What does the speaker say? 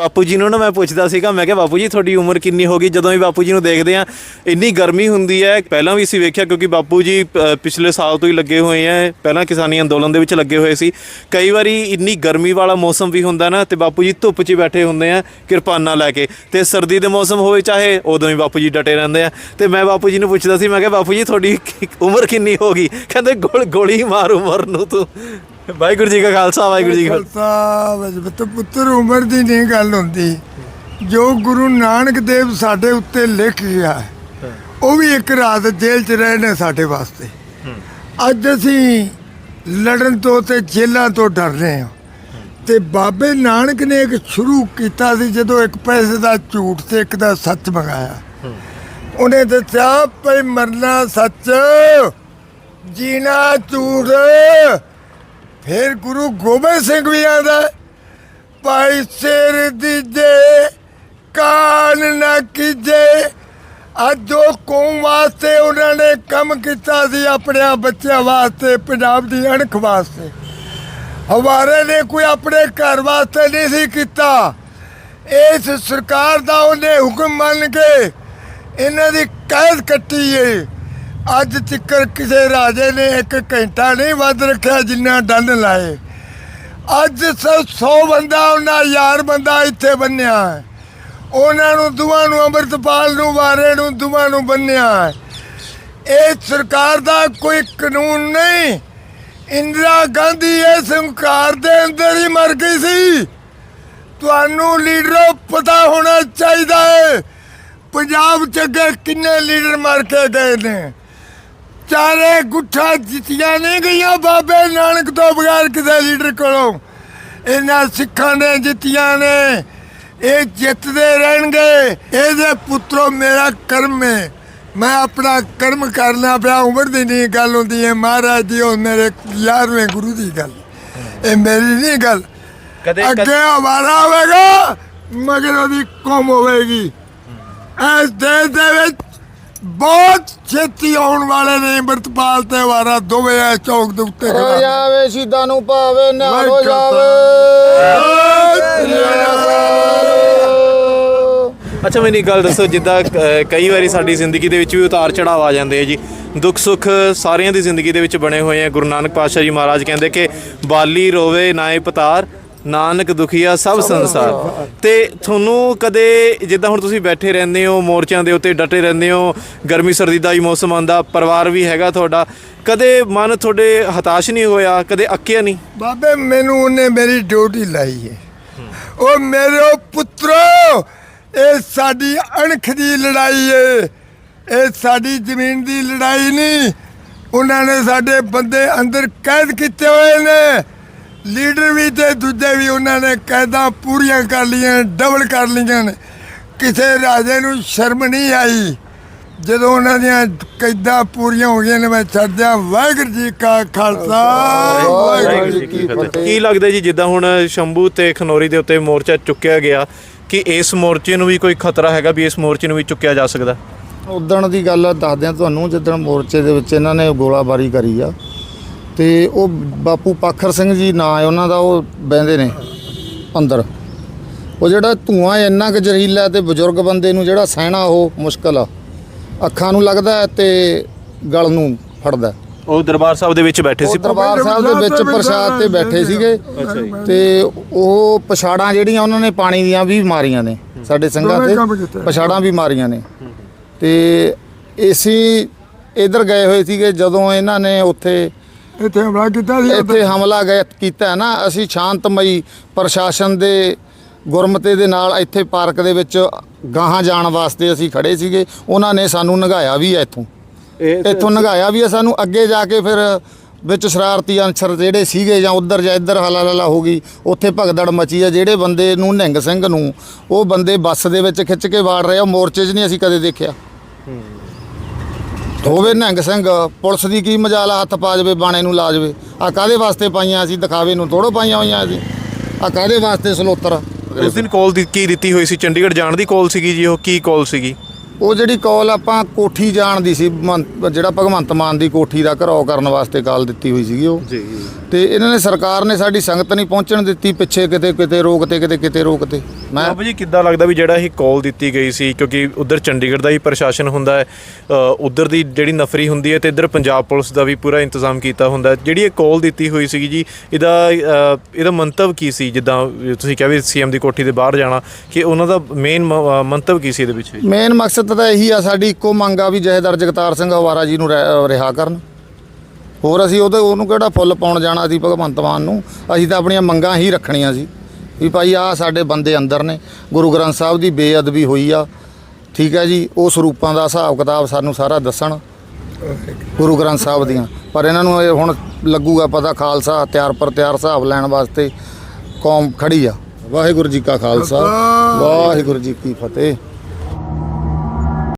ਬਾਪੂ ਜੀ ਨੂੰ ਨਾ ਮੈਂ ਪੁੱਛਦਾ ਸੀਗਾ ਮੈਂ ਕਿਹਾ ਬਾਪੂ ਜੀ ਤੁਹਾਡੀ ਉਮਰ ਕਿੰਨੀ ਹੋ ਗਈ? ਜਦੋਂ ਵੀ ਬਾਪੂ ਜੀ ਨੂੰ ਦੇਖਦੇ ਆ ਇੰਨੀ ਗਰਮੀ ਹੁੰਦੀ ਹੈ। ਪਹਿਲਾਂ ਵੀ ਅਸੀਂ ਵੇਖਿਆ ਕਿਉਂਕਿ ਬਾਪੂ ਜੀ ਅ, ਪਿਛਲੇ ਸਾਲ ਤੋਂ ਹੀ ਲੱਗੇ ਹੋਏ ਆ ਪਹਿਲਾਂ ਕਿਸਾਨੀ ਅੰਦੋਲਨ ਦੇ ਵਿੱਚ ਲੱਗੇ ਹੋਏ ਸੀ। ਕਈ ਵਾਰੀ ਇੰਨੀ ਗਰਮੀ ਵਾਲਾ ਮੌਸਮ ਵੀ ਹੁੰਦਾ ਨਾ ਤੇ ਬਾਪੂ ਜੀ ਧੁੱਪ 'ਚ ਹੀ ਬੈਠੇ ਹੁੰਦੇ ਆ ਕਿਰਪਾਨਾਂ ਲੈ ਕੇ। ਤੇ ਸਰਦੀ ਦੇ ਮੌਸਮ ਹੋਵੇ ਚਾਹੇ ਉਦੋਂ ਹੀ ਬਾਪੂ ਜੀ ਡਟੇ ਰਹਿੰਦੇ ਆ। ਤੇ ਮੈਂ ਬਾਪੂ ਜੀ ਨੂੰ ਪੁੱਛਦਾ ਸੀ ਮੈਂ ਕਿਹਾ ਬਾਪੂ ਜੀ ਤੁਹਾਡੀ ਉਮਰ ਕਿੰਨੀ ਹੋ ਗਈ? ਕਹਿੰਦੇ ਗੋਲ- ਗੋਲੀ ਮਾਰ ਉਮਰ ਨੂੰ ਤੂੰ। ਵਾਹਿਗੁਰੂ ਜੀ ਕਾ ਖਾਲਸਾ ਵਾਹਿਗੁਰੂ ਜੀ ਕੀ ਫਤਿਹ। ਖਾਲਸਾ ਵਜਬਤ ਪੁੱਤਰ ਉਮਰ ਦੀ ਨਹੀਂ ਗੱਲ ਹੁੰਦੀ। ਜੋ ਗੁਰੂ ਨਾਨਕ ਦੇਵ ਸਾਡੇ ਉੱਤੇ ਲਿਖ ਗਿਆ ਹੈ, ਉਹ ਵੀ ਇੱਕ ਰਾਤ ਜੇਲ੍ਹ 'ਚ ਰਹੇ ਨੇ ਸਾਡੇ ਵਾਸਤੇ। ਅੱਜ ਅਸੀਂ ਲੜਨ ਤੋਂ ਤੇ ਜੇਲ੍ਹਾਂ ਤੋਂ ਡਰ ਰਹੇ ਹਾਂ। ਤੇ ਬਾਬੇ ਨਾਨਕ ਨੇ ਇੱਕ ਸ਼ੁਰੂ ਕੀਤਾ ਸੀ ਜਦੋਂ ਇੱਕ ਪੈਸੇ ਦਾ ਝੂਠ ਤੇ ਇੱਕ ਦਾ ਸੱਚ ਮੰਗਾਇਆ। ਉਹਨੇ ਦੱਸਿਆ ਭਈ ਮਰਨਾ ਸੱਚ ਜੀਣਾ ਝੂਠ। ਫਿਰ ਗੁਰੂ ਗੋਬਿੰਦ ਸਿੰਘ ਵੀ ਆਂਦਾ ਭਾਈ ਸਿਰ ਦੀਜੇ ਕਾਨ ਨਾ ਕੀਜੇ। ਅੱਜ ਜੋ ਕੌਮ ਵਾਸਤੇ ਉਹਨਾਂ ਨੇ ਕੰਮ ਕੀਤਾ ਸੀ, ਆਪਣੇ ਬੱਚਿਆਂ ਵਾਸਤੇ, ਪੰਜਾਬ ਦੀ ਅਣਖ ਵਾਸਤੇ। ਹਵਾਰੇ ਨੇ ਕੋਈ ਆਪਣੇ ਘਰ ਵਾਸਤੇ ਨਹੀਂ ਸੀ ਕੀਤਾ। ਇਸ ਸਰਕਾਰ ਦਾ ਉਹਨੇ ਹੁਕਮ ਮੰਨ ਕੇ ਇਹਨਾਂ ਦੀ ਕੈਦ ਕੱਟੀ ਏ। ਅੱਜ ਤੱਕਰ ਕਿਸੇ ਰਾਜੇ ਨੇ ਇੱਕ ਘੰਟਾ ਨਹੀਂ ਵੱਧ ਰੱਖਿਆ ਜਿੰਨਾ ਡੰਨ ਲਾਏ। ਅੱਜ 100 ਬੰਦਾ, ਉਹਨਾਂ ਯਾਰ ਬੰਦਾ ਇੱਥੇ ਬੰਨਿਆ ਉਹਨਾਂ ਨੂੰ ਦੁਆ ਨੂੰ, ਅੰਮ੍ਰਿਤਪਾਲ ਨੂੰ ਵਾਰੇ ਨੂੰ ਦੁਆ ਨੂੰ ਬੰਨਿਆ ਇਹ ਸਰਕਾਰ ਦਾ ਕੋਈ ਕਾਨੂੰਨ ਨਹੀਂ। ਇੰਦਰਾ ਗਾਂਧੀ ਇਸ ਹੰਕਾਰ ਦੇ ਅੰਦਰ ਹੀ ਮਰ ਗਈ ਸੀ। ਤੁਹਾਨੂੰ ਲੀਡਰੋ ਪਤਾ ਹੋਣਾ ਚਾਹੀਦਾ ਹੈ। ਪੰਜਾਬ ਚ ਅੱਗੇ ਕਿੰਨੇ ਲੀਡਰ ਮਰ ਕੇ ਗਏ ਨੇ। ਚਾਰੇ ਗੁੱਠਾ ਜਿੱਤੀਆਂ ਨਹੀਂ ਗਈਆਂ ਬਾਬੇ ਨਾਨਕ ਤੋਂ ਬਗੈਰ ਕਿਸੇ ਲੀਡਰ ਕੋਲੋਂ। ਇਹਨਾਂ ਸਿੱਖਾਂ ਨੇ ਜਿੱਤੀਆਂ ਨੇ। ਇਹ ਜਿੱਤਦੇ ਰਹਿਣਗੇ। ਇਹਦੇ ਪੁੱਤਰੋ ਮੇਰਾ ਕਰਮ ਹੈ। ਮੈਂ ਆਪਣਾ ਕਰਮ ਕਰਨਾ ਪਿਆ ਉਮਰ ਦੀ ਨਹੀਂ ਗੱਲ ਹੁੰਦੀ ਹੈ ਮਹਾਰਾਜ ਦੀ ਉਹ ਮੇਰੇ 11ਵੇਂ ਗੁਰੂ ਦੀ ਗੱਲ। ਇਹ ਮੇਰੀ ਨਹੀਂ ਗੱਲ। ਕਦੇ ਅੱਗੇ ਹਮਾਰਾ ਹੋਵੇਗਾ ਮਗਰ ਉਹਦੀ ਕੌਮ ਹੋਵੇਗੀ। ਇਸ ਦੇਸ਼ ਦੇ ਵਿੱਚ ਬਹੁਤ ਛੇਤੀ ਆਉਣ ਵਾਲੇ ਨੇ ਅੰਮ੍ਰਿਤਪਾਲ ਤੇ ਵਾਰਾ ਦੋਵੇਂ ਐ ਚੌਕ ਦੇ ਉੱਤੇ ਹੋ ਖੜਾ ਜਾਵੇ ਸ਼ੀਦਾਂ ਨੂੰ ਭਾਵੇ ਨਿਹਾਲ ਹੋ ਜਾਵੇ। ਅੱਛਾ ਮੈਨੂੰ ਇੱਕ ਗੱਲ ਦੱਸੋ ਜਿੱਦਾਂ ਕਈ ਵਾਰੀ ਸਾਡੀ ਜ਼ਿੰਦਗੀ ਦੇ ਵਿੱਚ ਵੀ ਉਤਾਰ ਚੜਾਵ ਆ ਜਾਂਦੇ ਆ ਜੀ। ਦੁੱਖ ਸੁੱਖ ਸਾਰਿਆਂ ਦੀ ਜ਼ਿੰਦਗੀ ਦੇ ਵਿੱਚ ਬਣੇ ਹੋਏ ਆ। ਗੁਰੂ ਨਾਨਕ ਪਾਤਸ਼ਾਹ ਜੀ ਮਹਾਰਾਜ ਕਹਿੰਦੇ ਕਿ ਬਾਲੀ ਰੋਵੇ ਨਾਏ ਪਤਾਰ। ਨਾਨਕ ਦੁਖੀਆ ਸਭ ਸੰਸਾਰ। ਤੇ ਤੁਹਾਨੂੰ ਕਦੇ ਜਿੱਦਾਂ ਹੁਣ ਤੁਸੀਂ ਬੈਠੇ ਰਹਿੰਦੇ ਹੋ ਮੋਰਚਿਆਂ ਦੇ ਉੱਤੇ ਡਟੇ ਰਹਿੰਦੇ ਹੋ ਗਰਮੀ ਸਰਦੀ ਦਾ ਹੀ ਮੌਸਮ ਆਂਦਾ ਪਰਿਵਾਰ ਵੀ ਹੈਗਾ ਤੁਹਾਡਾ ਕਦੇ ਮਨ ਤੁਹਾਡੇ ਹਤਾਸ਼ ਨਹੀਂ ਹੋਇਆ ਕਦੇ ਅੱਕਿਆ ਨਹੀਂ? ਬਾਬੇ ਮੈਨੂੰ ਉਹਨੇ ਮੇਰੀ ਡਿਊਟੀ ਲਾਈ ਹੈ। ਉਹ ਮੇਰੇ ਪੁੱਤਰੋ ਇਹ ਸਾਡੀ ਅਣਖ ਦੀ ਲੜਾਈ ਹੈ। ਇਹ ਸਾਡੀ ਜ਼ਮੀਨ ਦੀ ਲੜਾਈ ਨਹੀਂ। ਉਹਨਾਂ ਨੇ ਸਾਡੇ ਬੰਦੇ ਅੰਦਰ ਕੈਦ ਕੀਤੇ ਹੋਏ ਨੇ। ਲੀਡਰ ਵੀ ਤੇ ਦੂਜੇ ਵੀ ਉਹਨਾਂ ਨੇ ਕੈਦਾਂ ਪੂਰੀਆਂ ਕਰ ਲਈਆਂ ਡਬਲ ਕਰ ਲਈਆਂ ਨੇ। ਕਿਸੇ ਰਾਜੇ ਨੂੰ ਸ਼ਰਮ ਨਹੀਂ ਆਈ। ਜਦੋਂ ਉਹਨਾਂ ਦੀਆਂ ਕੈਦਾਂ ਪੂਰੀਆਂ ਹੋ ਗਈਆਂ ਨੇ ਮੈਂ ਛੱਡਿਆ। ਵਾਹਿਗੁਰੂ ਜੀ ਕਾ ਖਾਲਸਾ। ਵਾਹਿਗੁਰੂ ਜੀ ਕੀ ਫਤਿਹ। ਕੀ ਲੱਗਦਾ ਜੀ ਜਿੱਦਾਂ ਹੁਣ ਸ਼ੰਭੂ ਤੇ ਖਨੌਰੀ ਦੇ ਉੱਤੇ ਮੋਰਚਾ ਚੁੱਕਿਆ ਗਿਆ ਕਿ ਇਸ ਮੋਰਚੇ ਨੂੰ ਵੀ ਕੋਈ ਖਤਰਾ ਹੈਗਾ ਵੀ ਇਸ ਮੋਰਚੇ ਨੂੰ ਵੀ ਚੁੱਕਿਆ ਜਾ ਸਕਦਾ? ਉਦਣ ਦੀ ਗੱਲ ਦੱਸਦੇ ਆ ਤੁਹਾਨੂੰ ਜਿੱਦਣ ਮੋਰਚੇ ਦੇ ਵਿੱਚ ਇਹਨਾਂ ਨੇ ਗੋਲਾਬਾਰੀ ਕਰੀ ਆ ਤੇ ਉਹ ਬਾਪੂ ਪਾਖਰ ਸਿੰਘ ਜੀ ਨਾਂ ਹੈ ਉਹਨਾਂ ਦਾ ਉਹ ਬਹਿੰਦੇ ਨੇ ਅੰਦਰ। ਉਹ ਜਿਹੜਾ ਧੂਆਂ ਇੰਨਾ ਕੁ ਜ਼ਹਿਰੀਲਾ ਤੇ ਬਜ਼ੁਰਗ ਬੰਦੇ ਨੂੰ ਜਿਹੜਾ ਸਹਿਣਾ ਉਹ ਮੁਸ਼ਕਲ ਆ। ਅੱਖਾਂ ਨੂੰ ਲੱਗਦਾ ਤੇ ਗਲ ਨੂੰ ਫੜਦਾ ਉਹ ਦਰਬਾਰ ਸਾਹਿਬ ਦੇ ਵਿੱਚ ਬੈਠੇ ਸੀ? ਦਰਬਾਰ ਸਾਹਿਬ ਦੇ ਵਿੱਚ ਪ੍ਰਸ਼ਾਦ ਤੇ ਬੈਠੇ ਸੀਗੇ। ਤੇ ਉਹ ਪਛਾੜਾਂ ਜਿਹੜੀਆਂ ਉਹਨਾਂ ਨੇ ਪਾਣੀ ਦੀਆਂ ਵੀ ਮਾਰੀਆਂ ਨੇ ਸਾਡੇ ਕੰਮ ਤੇ। ਪਛਾੜਾਂ ਵੀ ਮਾਰੀਆਂ ਨੇ। ਤੇ ਅਸੀਂ ਇਧਰ ਗਏ ਹੋਏ ਸੀਗੇ ਜਦੋਂ ਇਹਨਾਂ ਨੇ ਉੱਥੇ ਇੱਥੇ ਹਮਲਾ ਕੀਤਾ ਸੀ ਇੱਥੇ ਹਮਲਾ ਗਏ ਕੀਤਾ ਹੈ ਨਾ। ਅਸੀਂ ਸ਼ਾਂਤਮਈ ਪ੍ਰਸ਼ਾਸਨ ਦੇ ਗੁਰਮਤੇ ਦੇ ਨਾਲ ਇੱਥੇ ਪਾਰਕ ਦੇ ਵਿੱਚ ਗਾਹਾਂ ਜਾਣ ਵਾਸਤੇ ਅਸੀਂ ਖੜੇ ਸੀਗੇ। ਉਹਨਾਂ ਨੇ ਸਾਨੂੰ ਨਗਾਇਆ ਵੀ ਹੈ ਇੱਥੋਂ। ਇੱਥੋਂ ਨਗਾਇਆ ਵੀ ਹੈ ਸਾਨੂੰ। ਅੱਗੇ ਜਾ ਕੇ ਫਿਰ ਵਿੱਚ ਸ਼ਰਾਰਤੀ ਅਨਸਰ ਜਿਹੜੇ ਸੀਗੇ ਜਾਂ ਉਧਰ ਜਾਂ ਇੱਧਰ ਹਲਾ ਲਲਾ ਹੋ ਗਈ ਉੱਥੇ ਭਗਦੜ ਮਚੀ ਆ ਜਿਹੜੇ ਬੰਦੇ ਨੂੰ ਨਿਹੰਗ ਸਿੰਘ ਨੂੰ ਉਹ ਬੰਦੇ ਬੱਸ ਦੇ ਵਿੱਚ ਖਿੱਚ ਕੇ ਵਾੜ ਰਹੇ ਆ ਮੋਰਚੇ 'ਚ ਨਹੀਂ ਅਸੀਂ ਕਦੇ ਦੇਖਿਆ। ਹੋਵੇ ਨਿਹੰਗ ਸਿੰਘ ਪੁਲਿਸ ਦੀ ਕੀ ਮਜ਼ਾਲਾ ਹੱਥ ਪਾ ਜਾਵੇ, ਬਾਣੇ ਨੂੰ ਲਾ ਜਾਵੇ। ਆ ਕਾਦੇ ਵਾਸਤੇ ਪਾਈਆਂ ਅਸੀਂ, ਦਿਖਾਵੇ ਨੂੰ ਥੋੜੋ ਪਾਈਆਂ ਹੋਈਆਂ ਅਸੀਂ? ਆ ਕਾਦੇ ਵਾਸਤੇ ਸਲੋਤਰ? ਉਸ ਦਿਨ ਕਾਲ ਕੀ ਦਿੱਤੀ ਹੋਈ ਸੀ? ਚੰਡੀਗੜ੍ਹ ਜਾਣ ਦੀ ਕਾਲ ਸੀਗੀ ਜੀ, ਉਹ ਕੀ ਕਾਲ ਸੀਗੀ? ਉਹ ਜਿਹੜੀ ਕਾਲ ਆਪਾਂ ਕੋਠੀ ਜਾਣ ਦੀ ਸੀ ਮਹੰਤ- ਜਿਹੜਾ ਭਗਵੰਤ ਮਾਨ ਦੀ ਕੋਠੀ ਦਾ ਘਰਾਓ ਕਰਨ ਵਾਸਤੇ ਕਾਲ ਦਿੱਤੀ ਹੋਈ ਸੀਗੀ ਉਹ। ਜੀ ਤੇ ਇਹਨਾਂ ਨੇ ਸਰਕਾਰ ਨੇ ਸਾਡੀ ਸੰਗਤ ਨਹੀਂ ਪਹੁੰਚਣ ਦਿੱਤੀ ਪਿੱਛੇ ਕਿਤੇ ਕਿਤੇ ਰੋਕ ਤੇ ਕਿਤੇ ਕਿਤੇ ਰੋਕ ਤੇ ਮੈਂ ਬਾਪੂ ਜੀ ਕਿੱਦਾਂ ਲੱਗਦਾ ਵੀ ਜਿਹੜਾ ਇਹ ਕਾਲ ਦਿੱਤੀ ਗਈ ਸੀ ਕਿਉਂਕਿ ਉਧਰ ਚੰਡੀਗੜ੍ਹ ਦਾ ਹੀ ਪ੍ਰਸ਼ਾਸਨ ਹੁੰਦਾ ਹੈ ਉਧਰ ਦੀ ਜਿਹੜੀ ਨਫਰੀ ਹੁੰਦੀ ਹੈ ਤੇ ਇੱਧਰ ਪੰਜਾਬ ਪੁਲਿਸ ਦਾ ਵੀ ਪੂਰਾ ਇੰਤਜ਼ਾਮ ਕੀਤਾ ਹੁੰਦਾ ਹੈ। ਜਿਹੜੀ ਇਹ ਕਾਲ ਦਿੱਤੀ ਹੋਈ ਸੀਗੀ ਜੀ ਇਹਦਾ ਅ, ਇਹਦਾ ਮੰਤਵ ਕੀ ਸੀ? ਜਿੱਦਾਂ ਤੁਸੀਂ ਕਿਹਾ ਵੀ ਸੀਐਮ ਦੀ ਕੋਠੀ ਦੇ ਬਾਹਰ ਜਾਣਾ ਕਿ ਉਹਨਾਂ ਦਾ ਮੇਨ ਮੰਤਵ ਕੀ ਸੀ ਇਹਦੇ ਵਿੱਚ ਮੇਨ ਮਕਸਦ ਤਾਂ ਇਹੀ ਆ ਸਾਡੀ ਇੱਕੋ ਮੰਗ ਆ ਵੀ ਜਹੇਦਾਰ ਜਗਤਾਰ ਸਿੰਘ ਹਵਾਰਾ ਜੀ ਨੂੰ ਰਹਿ- ਰਿਹਾ ਕਰਨ। ਹੋਰ ਅਸੀਂ ਉਹਦੇ ਉਹਨੂੰ ਕਿਹੜਾ ਫੁੱਲ ਪਾਉਣ ਜਾਣਾ ਸੀ ਭਗਵੰਤ ਮਾਨ ਨੂੰ? ਅਸੀਂ ਤਾਂ ਆਪਣੀਆਂ ਮੰਗਾਂ ਹੀ ਰੱਖਣੀਆਂ ਸੀ। ਵੀ ਭਾਈ ਆ ਸਾਡੇ ਬੰਦੇ ਅੰਦਰ ਨੇ। ਗੁਰੂ ਗ੍ਰੰਥ ਸਾਹਿਬ ਦੀ ਬੇਅਦਬੀ ਹੋਈ ਆ। ਠੀਕ ਹੈ ਜੀ ਉਹ ਸਰੂਪਾਂ ਦਾ ਹਿਸਾਬ ਕਿਤਾਬ ਸਾਨੂੰ ਸਾਰਾ ਦੱਸਣ। ਗੁਰੂ ਗ੍ਰੰਥ ਸਾਹਿਬ ਦੀਆਂ। ਪਰ ਇਹਨਾਂ ਨੂੰ ਇਹ ਹੁਣ ਲੱਗੂਗਾ ਪਤਾ ਖਾਲਸਾ ਤਿਆਰ ਪਰ ਤਿਆਰ ਹਿਸਾਬ ਲੈਣ ਵਾਸਤੇ ਕੌਮ ਖੜੀ ਆ। ਵਾਹਿਗੁਰੂ ਜੀ ਕਾ ਖਾਲਸਾ। ਵਾਹਿਗੁਰੂ ਜੀ ਕੀ ਫਤਿਹ।